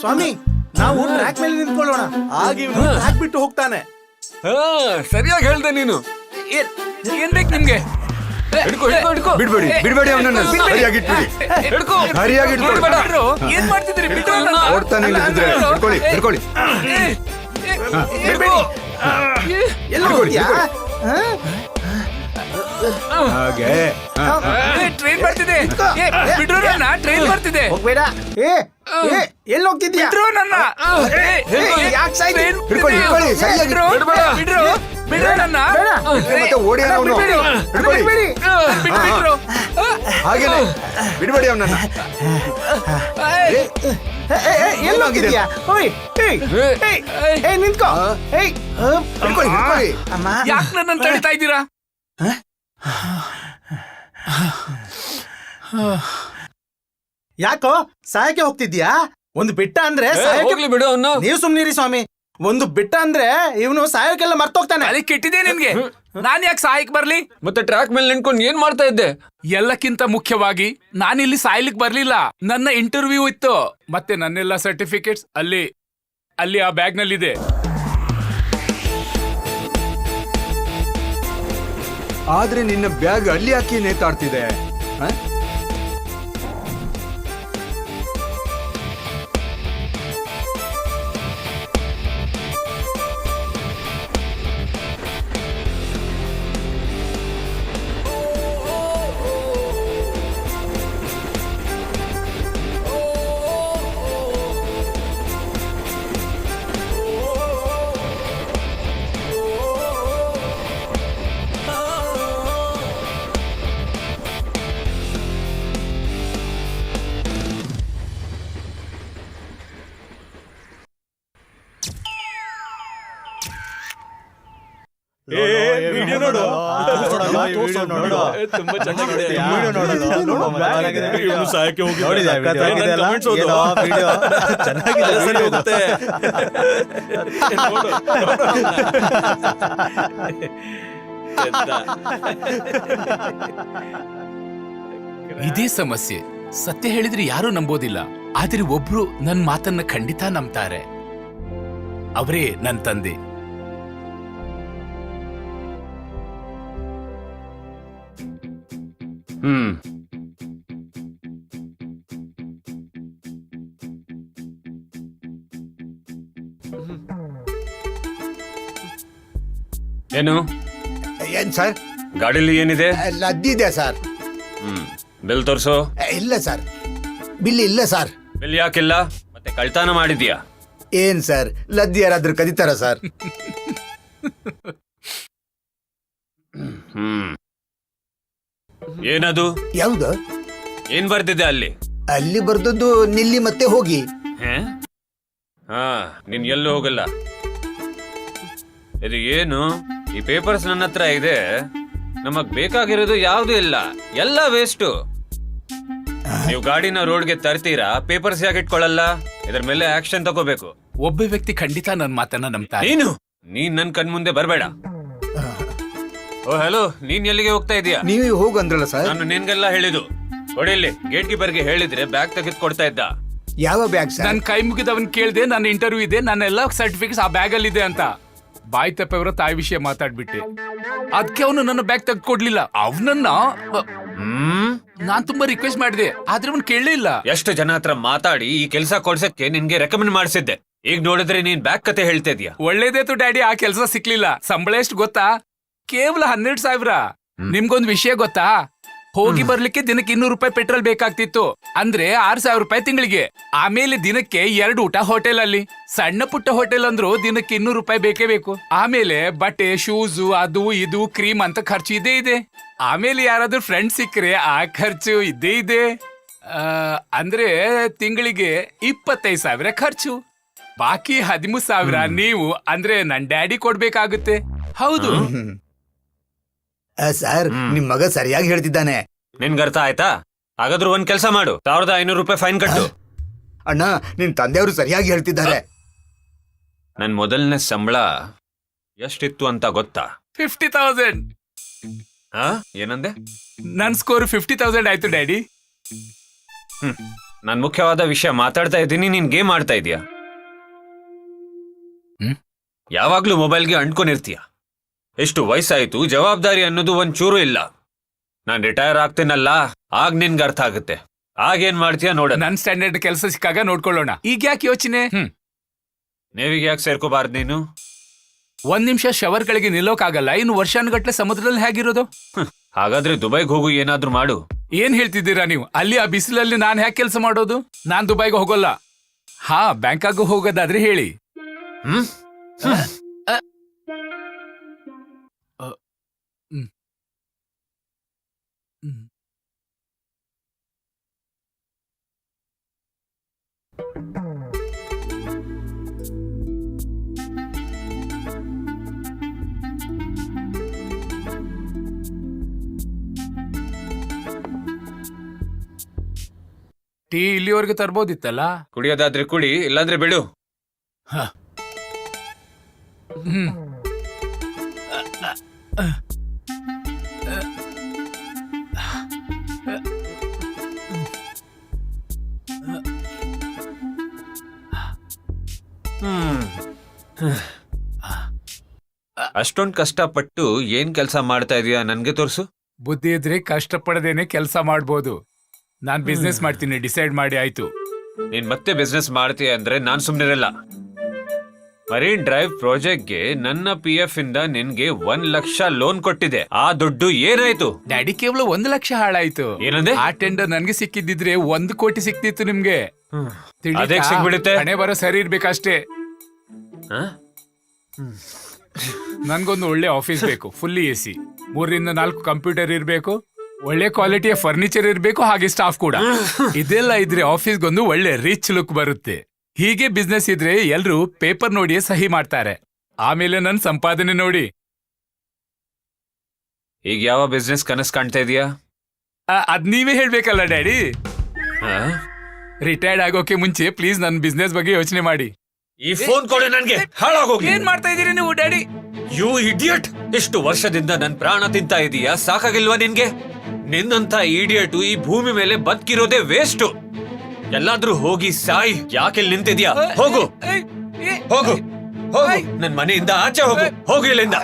ಸ್ವಾಮಿ ನಾವು ಟ್ರ್ಯಾಕ್ ಮೇಲೆ ನಿಂತ್ಕೊಳ್ಳೋಣ. ಆಗ ಇವನು ಟ್ರ್ಯಾಕ್ ಬಿಟ್ಟು ಹೋಗ್ತಾನೆ. ಹಾ ಸರಿಯಾಗಿ ಹೇಳ್ದೆ ನೀನು. ಏನ್ ಏನ್ ಬೇಕು ನಿಮ್ಗೆ? ಹಿಡ್ಕೊ ಹಿಡ್ಕೊ ಹಿಡ್ಕೊ. ಬಿಡ್ಬೇಡಿ ಬಿಡ್ಬೇಡಿ ಅವನನ್ನ. ಸರಿಯಾಗಿ ಇಟ್ಬಿಡಿ. ಹಿಡ್ಕೊ. ಸರಿಯಾಗಿ ಇಟ್ಕೊಳ್ಳಿ. ಬಿಡ್ಬೇಡ. ಏನ್ ಮಾಡ್ತಿದ್ರಿ ಬಿಟ್ಟು. ಓಡ್ತಾನೆ ಇಲ್ಲಿದ್ರೆ ಹಿಡ್ಕೊಳ್ಳಿ ಹಿಡ್ಕೊಳ್ಳಿ. ಹಿಡ್ಕೊ. ಎಲ್ಲ ಹೋಗ್ತೀಯಾ? ಹಾಗೆ. ಏ, ಟ್ರೈನ್ ಬರ್ತಿದೆ. ಏ, ಬಿಡ್ರು ನನ್ನ ಟ್ರೈನ್ ಬರ್ತಿದೆ. ಹೋಗ್ಬೇಡ. ಏ ಏ ಎಲ್ಲಿ ಹೋಗ್ತಿದ್ಯಾ? ಬಿಡ್ರು ನನ್ನ. ಏ, ಏ, ಏ, ಯಾಕ್ ಸಾಯ್ತಿ? ಹಿಡ್ಕೊಳ್ಳಿ, ಹಿಡ್ಕೊಳ್ಳಿ, ಸರಿಯಾಗಿ ಬಿಡ್ರು, ಬಿಡ್ಬೇಡ. ಬಿಡ್ರು ಬಿಡ್ರು. ನನ್ನ. ಬೇಡ. ಮತ್ತೆ ಓಡಿ ಅಣ್ಣ, ಅವನು? ಬಿಡ್ಬೇಡಿ. ಹಿಡ್ಕೊಳ್ಳಿ ಬಿಡ್ಬೇಡಿ. ಆ, ಬಿಟ್ರು ಹಾಗೇನೆ. ಬಿಡ್ಬೇಡಿ ಅವನನ್ನ. ಏ, ಏ, ಏ, ಎಲ್ಲಿ ಹೋಗ್ತಿದ್ಯಾ? ಓಯ್ ಏಯ್ ಏಯ್ ಏಯ್. ನಿಂತ್ಕೋ. ಏಯ್ ಹಿಡ್ಕೊಳ್ಳಿ ಹಿಡ್ಕೊಳ್ಳಿ ಅಮ್ಮ ಯಾಕೆ ನನ್ನ ತಡಿತಾ ಇದ್ದೀರಾ? ಯಾಕೋ ಸಾಯಕ್ಕೆ ಹೋಗ್ತಿದ್ಯಾ ಒಂದು ಬಿಟ್ಟ ಅಂದ್ರೆ ಏ, ಸಾಯಕ್ಕೆ ಹೋಗ್ಲಿ ಬಿಡು ಅವನು. ನೀವು ಸುಮ್ನಿರಿ ಸ್ವಾಮಿ. ಒಂದು ಬಿಟ್ಟ ಅಂದ್ರೆ ಇವನು ಸಾಯಕ್ಕೆಲ್ಲ ಮರ್ತೋಗ್ತಾನೆ. ಅಲ್ಲಿ ಕೆಟ್ಟಿದೆ ನಿನ್ಗೆ. ನಾನ್ ಯಾಕೆ ಸಹಾಯಕ್ ಬರ್ಲಿ? ಮತ್ತೆ ಟ್ರ್ಯಾಕ್ ಮೇಲೆ ನಿಂತ್ಕೊಂಡು ಏನ್ ಮಾಡ್ತಾ ಇದ್ದೆ? ಎಲ್ಲಕ್ಕಿಂತ ಮುಖ್ಯವಾಗಿ ನಾನಿಲ್ಲಿ ಸಾಯ್ಲಿಕ್ ಬರ್ಲಿಲ್ಲ. ನನ್ನ ಇಂಟರ್ವ್ಯೂ ಇತ್ತು. ಮತ್ತೆ ನನ್ನೆಲ್ಲ ಸರ್ಟಿಫಿಕೇಟ್ಸ್ ಅಲ್ಲಿ ಅಲ್ಲಿ ಆ ಬ್ಯಾಗ್ ನಲ್ಲಿದೆ. ಆದ್ರೆ ನಿನ್ನ ಬ್ಯಾಗ್ ಅಲ್ಲಿ ಹಾಕಿ ನೇತಾಡ್ತಿದೆ ತುಂಬಾ ಚೆನ್ನಾಗಿದೆ ಇವ್ನು ಸಾಯಕ್ಕೆ ಸರಿ ಹೋಗುತ್ತೆ. ಇದೇ ಸಮಸ್ಯೆ. ಸತ್ಯ ಹೇಳಿದ್ರೆ ಯಾರು ನಂಬೋದಿಲ್ಲ. ಆದ್ರೆ ಒಬ್ರು ನನ್ ಮಾತನ್ನ ಖಂಡಿತ ನಂಬ್ತಾರೆ. ಅವರೇ ನನ್ ತಂದೆ. ಹ್ಮ್. ಏನು? ಏನ್ ಸರ್? ಗಾಡಿಲಿ ಏನಿದೆ? ಲದ್ದಿದೆ ಸರ್. ಹ್ಮ್. ಬಿಲ್ ತೋರ್ಸು. ಇಲ್ಲ ಸರ್. ಬಿಲ್ ಇಲ್ಲ ಸರ್. ಬಿಲ್ ಯಾಕಿಲ್ಲ? ಮತ್ತೆ ಕಳ್ತಾನ ಮಾಡಿದ್ಯಾ? ಏನ್ ಸರ್? ಲದ್ದಿ ಯಾರಾದ್ರೂ ಕದೀತಾರ ಸರ್? ಹ್ಮ್. ಏನದು? ಯಾವ್ದು? ಏನ್ ಬರ್ತಿದೆ ಅಲ್ಲಿ? ಅಲ್ಲಿ ಬರ್ದದ್ದು ನಿಲ್ಲಿ ಮತ್ತೆ ಹೋಗಿ. ಹೇ? ಹಾ ನೀನ್ ಎಲ್ಲೂ ಹೋಗಲ್ಲ. ಇದು ಏನು? ಈ ಪೇಪರ್ಸ್ ನನ್ನ ಹತ್ರ ಇದೆ. ನಮಗ್ ಬೇಕಾಗಿರೋದು ಯಾವ್ದು ಇಲ್ಲ. ಎಲ್ಲ ವೇಸ್ಟು ನೀವು ಗಾಡಿನ ರೋಡ್ಗೆ ತರ್ತೀರಾ? ಪೇಪರ್ಸ್ ಯಾಕೆ ಇಟ್ಕೊಳ್ಳಲ್ಲ ಇದ್ರ ಮೇಲೆ ಆಕ್ಷನ್ ತಗೋಬೇಕು. ಒಬ್ಬ ವ್ಯಕ್ತಿ ಖಂಡಿತ ನನ್ನ ಮಾತನ್ನ ನಂಬ್ತಾರೆ ನೀನು? ನೀನ್ ನನ್ ಕಣ್ ಮುಂದೆ ಬರ್ಬೇಡ. ಓ ಹಲೋ ನೀನ್ ಎಲ್ಲಿಗೆ ಹೋಗ್ತಾ ಇದೀಯಾ? ನೀವೇ ಹೋಗು ಅಂದ್ರಲ್ಲ ಸರ್? ನಾನು ನಿನ್ಗೆಲ್ಲ ಹೇಳಿದು ಕೊಡಿಲ್ಲಿ ಗೇಟ್ ಕೀಪರ್ಗೆ ಹೇಳಿದ್ರೆ ಬ್ಯಾಗ್ ತೆಗೆದು ಕೊಡ್ತಾ ಇದ್ದ. ಯಾವ ಬ್ಯಾಗ್ ಸರ್ ನನ್ನ ಕೈ ಮುಗಿದವನ್ ಕೇಳ್ದೆ ನನ್ನ ಇಂಟರ್ವ್ಯೂ ಇದೆ ನನ್ನ ಎಲ್ಲ ಸರ್ಟಿಫಿಕೇಟ್ಸ್ ಆ ಬ್ಯಾಗ್ ಅಲ್ಲಿ ಇದೆ ಅಂತ. ಬಾಯಿ ತಪ್ಪವ್ರ ತಾಯಿ ವಿಷಯ ಮಾತಾಡ್ಬಿಟ್ಟೆ. ಅದಕ್ಕೆ ಅವನು ನನ್ನ ಬ್ಯಾಗ್ ತೆಗೆದು ಕೊಡ್ಲಿಲ್ಲ ಅವನನ್ನ ಹ್ಮ್? ನಾನ್ ತುಂಬಾ ರಿಕ್ವೆಸ್ಟ್ ಮಾಡಿದೆ ಆದ್ರೆ ಅವ್ನು ಕೇಳಲೇ ಇಲ್ಲ. ಎಷ್ಟು ಜನ ಹತ್ರ ಮಾತಾಡಿ ಈ ಕೆಲಸ ಕೊಡ್ಸಕ್ಕೆ ನಿನ್ಗೆ ರೆಕಮೆಂಡ್ ಮಾಡಿಸಿದ್ದೆ. ಈಗ ನೋಡಿದ್ರೆ ನೀನ್ ಬ್ಯಾಗ್ ಕತೆ ಹೇಳ್ತಾ ಇದೀಯ? ಒಳ್ಳೇದೇತು ಡ್ಯಾಡಿ ಆ ಕೆಲಸ ಸಿಕ್ಲಿಲ್ಲ. ಸಂಬಳ ಎಷ್ಟು ಗೊತ್ತಾ? ಕೇವಲ ಹನ್ನೆರಡು ಸಾವಿರ. ನಿಮ್ಗೊಂದ್ ವಿಷಯ ಗೊತ್ತಾ? ಹೋಗಿ ಬರ್ಲಿಕ್ಕೆ ದಿನಕ್ಕೆ ಇನ್ನೂರು ರೂಪಾಯಿ ಪೆಟ್ರೋಲ್ ಬೇಕಾಗ್ತಿತ್ತು. ಅಂದ್ರೆ ಆರ್ ಸಾವಿರ ರೂಪಾಯಿ ತಿಂಗಳಿಗೆ. ಆಮೇಲೆ ದಿನಕ್ಕೆ ಎರಡು ಊಟ ಹೋಟೆಲ್ ಅಲ್ಲಿ ಸಣ್ಣ ಪುಟ್ಟ ಹೋಟೆಲ್ ಅಂದ್ರು ದಿನಕ್ಕೆ ಇನ್ನೂರು ರೂಪಾಯಿ ಬೇಕೇ ಬೇಕು. ಆಮೇಲೆ ಬಟ್ಟೆ ಶೂಸ್ ಅದು ಇದು ಕ್ರೀಮ್ ಅಂತ ಖರ್ಚು ಇದೇ ಇದೆ. ಆಮೇಲೆ ಯಾರಾದ್ರೂ ಫ್ರೆಂಡ್ ಸಿಕ್ಕರೆ ಆ ಖರ್ಚು ಇದ್ದೇ ಇದೆ. ಆ, ಅಂದ್ರೆ ತಿಂಗಳಿಗೆ ಇಪ್ಪತ್ತೈದು ಸಾವಿರ ಖರ್ಚು. ಬಾಕಿ ಹದಿಮೂರು ಸಾವಿರ ನೀವು ಅಂದ್ರೆ ನನ್ ಡ್ಯಾಡಿ ಕೊಡ್ಬೇಕಾಗುತ್ತೆ. ಹೌದು. ಆ, ಸರ್ ನಿಮ್ ಮಗ ಸರಿಯಾಗಿ ಹೇಳ್ತಿದ್ದಾನೆ. ನಿನ್ಗರ್ಥ ಆಯ್ತಾ? ಹಾಗಾದ್ರೂ ಒಂದ್ ಕೆಲಸ ಮಾಡು. ಸಾವಿರದ ಐನೂರು ರೂಪಾಯಿ ಫೈನ್ ಕಟ್ಟು. ಅಣ್ಣ ನಿನ್ ತಂದೆಯವರು ಸರಿಯಾಗಿ ಹೇಳ್ತಿದ್ದಾರೆ. ನನ್ ಮೊದಲನೇ ಸಂಬಳ ಎಷ್ಟಿತ್ತು ಅಂತ ಗೊತ್ತಾ? Fifty thousand. ಹಾ ಏನಂದೆ? ನನ್ ಸ್ಕೋರ್ ಫಿಫ್ಟಿ ತೌಸಂಡ್ ಆಯ್ತು ಡ್ಯಾಡಿ. ಹ್ಮ್. ನಾನ್ ಮುಖ್ಯವಾದ ವಿಷಯ ಮಾತಾಡ್ತಾ ಇದ್ದೀನಿ ನೀನ್ ಗೇಮ್ ಆಡ್ತಾ ಇದೀಯ? ಹ್ಮ್? ಯಾವಾಗ್ಲೂ ಮೊಬೈಲ್ಗೆ ಅಂಟ್ಕೊಂಡಿರ್ತೀಯ? ಎಷ್ಟು ವಯಸ್ಸಾಯ್ತು? ಜವಾಬ್ದಾರಿ ಅನ್ನೋದು ಒಂದ್ ಚೂರು ಇಲ್ಲ. ನಾನ್ ರಿಟೈರ್ ಆಗ್ತೀನಲ್ಲ ಆಗ ನಿನ್ಗೆ ಅರ್ಥ ಆಗುತ್ತೆ. ಆಗೇನ್ ಮಾಡ್ತೀಯ ನೋಡ ನನ್ ಸ್ಟ್ಯಾಂಡರ್ಡ್ ಕೆಲಸ ಸಿಕ್ಕಾಗ ನೋಡ್ಕೊಳ್ಳೋಣ. ಈಗ ಯಾಕೆ ಯೋಚನೆ? ನೀವೀಗ ಯಾಕೆ ಸೇರ್ಕೋಬಾರ್ದು ನೀನು? ಒಂದ್ ನಿಮಿಷ ಶವರ್ ಶವರ್ಗಳಿಗೆ ನಿಲ್ಲೋಕಾಗಲ್ಲ. ಇನ್ನು ವರ್ಷಾನುಗಟ್ಲೆ ಸಮುದ್ರದಲ್ಲಿ ಹೇಗಿರೋದು. ಹಾಗಾದ್ರೆ ದುಬೈಗೆ ಹೋಗು ಏನಾದ್ರೂ ಮಾಡು. ಏನ್ ಹೇಳ್ತಿದ್ದೀರಾ ನೀವು? ಅಲ್ಲಿ ಆ ಬಿಸಿಲಲ್ಲಿ ನಾನ್ ಹ್ಯಾಕ್ ಕೆಲಸ ಮಾಡೋದು? ನಾನ್ ದುಬೈಗೆ ಹೋಗೋಲ್ಲ. ಹಾ ಬ್ಯಾಂಕಾಗೂ ಹೋಗೋದಾದ್ರೆ ಹೇಳಿ. ಹ್ಮ್. ಹ್ಮ್. ಟೀ ಇಲ್ಲಿವರೆಗೆ ತರ್ಬೋದಿತ್ತಲ್ಲ? ಕುಡಿಯೋದಾದ್ರೆ ಕುಡಿ ಇಲ್ಲಾಂದ್ರೆ ಬಿಡು. ಹ್ಮ್. ಅಷ್ಟೊಂದ್ ಕಷ್ಟಪಟ್ಟು ಏನ್ ಕೆಲಸ ಮಾಡ್ತಾ ಇದೀಯಾ? ನನ್ಗೆ ತೋರಿಸು. ಬುದ್ಧಿ ಇದ್ರೆ ಕಷ್ಟಪಡದೇನೆ ಕೆಲಸ ಮಾಡ್ಬೋದು. ನಾನ್ ಬಿಸ್ನೆಸ್ ಮಾಡ್ತೀನಿ ಡಿಸೈಡ್ ಮಾಡಿ ಆಯ್ತು. ನೀನ್ ಮತ್ತೆ ಬಿಸ್ನೆಸ್ ಮಾಡ್ತೀಯ ಅಂದ್ರೆ ನಾನ್ ಸುಮ್ನಿರಲ್ಲ. ಮರೀನ್ ಡ್ರೈವ್ ಪ್ರಾಜೆಕ್ಟ್ಗೆ ನನ್ನ ಪಿ ಎಫ್ ಇಂದ ನಿನ್ಗೆ ಒಂದ್ ಲಕ್ಷ ಲೋನ್ ಕೊಟ್ಟಿದೆ. ಆ ದುಡ್ಡು ಏನಾಯ್ತು? ಡ್ಯಾಡಿ ಕೇವಲ ಒಂದ್ ಲಕ್ಷ ಹಾಳಾಯ್ತು. ಏನಂದ್ರೆ ಆ ಟೆಂಡರ್ ನನ್ಗೆ ಸಿಕ್ಕಿದ್ದಿದ್ರೆ ಒಂದ್ ಕೋಟಿ ಸಿಕ್ತಿತ್ತು ನಿಮ್ಗೆ. ತಿಳಿತಾ? ಅದೇಗ್ ಸಿಕ್ಬಿಡುತ್ತೆ? ಹಣೆ ಬರೋ ಸರಿ ಇರ್ಬೇಕಷ್ಟೇ. ಹ? ನನ್ಗೊಂದು ಒಳ್ಳೆ ಆಫೀಸ್ ಬೇಕು ಫುಲ್ಲಿ ಎ ಸಿ ಮೂರರಿಂದ ನಾಲ್ಕು ಕಂಪ್ಯೂಟರ್ ಇರಬೇಕು ಒಳ್ಳೆ ಕ್ವಾಲಿಟಿಯ ಫರ್ನಿಚರ್ ಇರಬೇಕು ಹಾಗೆ ಸ್ಟಾಫ್ ಕೂಡ. ಇದೆಲ್ಲ ಇದ್ರೆ ಆಫೀಸ್ಗೊಂದು ಒಳ್ಳೆ ರಿಚ್ ಲುಕ್ ಬರುತ್ತೆ. ಹೀಗೆ ಬಿಸ್ನೆಸ್ ಇದ್ರೆ ಎಲ್ರು ಪೇಪರ್ ನೋಡಿ ಸಹಿ ಮಾಡ್ತಾರೆ. ಆಮೇಲೆ ನನ್ ಸಂಪಾದನೆ ನೋಡಿ. ಈಗ ಯಾವ ಬಿಸ್ನೆಸ್ ಕನಸ್ ಕಾಣ್ತಾ ಇದೀಯಾ? ಆ, ಅದ್ ನೀವೇ ಹೇಳ್ಬೇಕಲ್ಲ ಡ್ಯಾಡಿ? ರಿಟೈರ್ಡ್ ಆಗೋಕೆ ಮುಂಚೆ ಪ್ಲೀಸ್ ನನ್ ಬಿಸ್ನೆಸ್ ಬಗ್ಗೆ ಯೋಚನೆ ಮಾಡಿ. ಈ ಫೋನ್ ಕೊಡು ನನ್ಗೆ. ಹಾಳಾಗೋಗಿ. ಏನ್ ಮಾಡ್ತಾ ಇದೀರಿ ನೀವು ಡ್ಯಾಡಿ? You idiot. ಇಷ್ಟು ವರ್ಷದಿಂದ ನನ್ ಪ್ರಾಣ ತಿಂತಾ ಇದೀಯಾ? ಸಾಕಾಗಿಲ್ವಾ ನಿನ್ಗೆ? ನಿನ್ನಂತ ಇಡಿಯಟ್ ಈ ಭೂಮಿ ಮೇಲೆ ಬದುಕಿರೋದೇ ವೇಸ್ಟ್ ಎಲ್ಲಾದ್ರೂ ಹೋಗಿ ಸಾಯ್. ಯಾಕೆ ನಿಂತಿದ್ಯಾ? ಹೋಗು. ಹೋಗು. ಹೋಗು. ನನ್ ಮನೆಯಿಂದ ಆಚೆ ಹೋಗು. ಹೋಗು ಇಲ್ಲಿಂದ.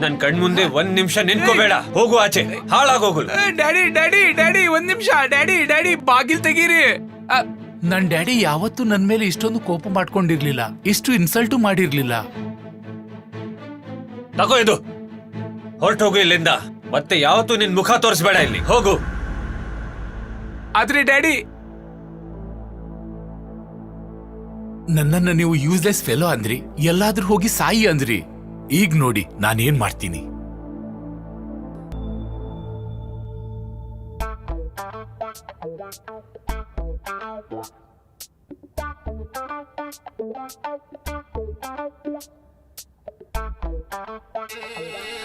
ನನ್ ಕಣ್ ಮುಂದೆ ಒಂದ್ ನಿಮಿಷ ನಿನ್ಕೋಬೇಡ ಹೋಗು ಆಚೆ. ಹಾಳಾಗೋಗು. ಡ್ಯಾಡಿ ಡ್ಯಾಡಿ ಡ್ಯಾಡಿ ಒಂದ್ ನಿಮಿಷ. ಡ್ಯಾಡಿ ಡ್ಯಾಡಿ ಬಾಗಿಲ್ ತೆಗೀರಿ. ನನ್ ಡ್ಯಾಡಿ ಯಾವತ್ತೂ ನನ್ ಮೇಲೆ ಇಷ್ಟೊಂದು ಕೋಪ ಮಾಡ್ಕೊಂಡಿರ್ಲಿಲ್ಲ. ಇಷ್ಟು ಇನ್ಸಲ್ಟು ಮಾಡಿರ್ಲಿಲ್ಲ. ತಗೋ ಇದು. ಹೊರಟೋಗು ಇಲ್ಲಿಂದ. ಮತ್ತೆ ಯಾವತ್ತೂ ನಿನ್ ಮುಖ ತೋರಿಸ್ಬೇಡ ಇಲ್ಲಿ. ಹೋಗು. ಆದ್ರೆ ಡ್ಯಾಡಿ ನನ್ನನ್ನ ನೀವು ಯೂಸ್ಲೆಸ್ ಫೆಲೋ ಅಂದ್ರಿ. ಎಲ್ಲಾದ್ರೂ ಹೋಗಿ ಸಾಯಿ ಅಂದ್ರಿ. ಈಗ ನೋಡಿ ನಾನೇನ್ ಮಾಡ್ತೀನಿ? Música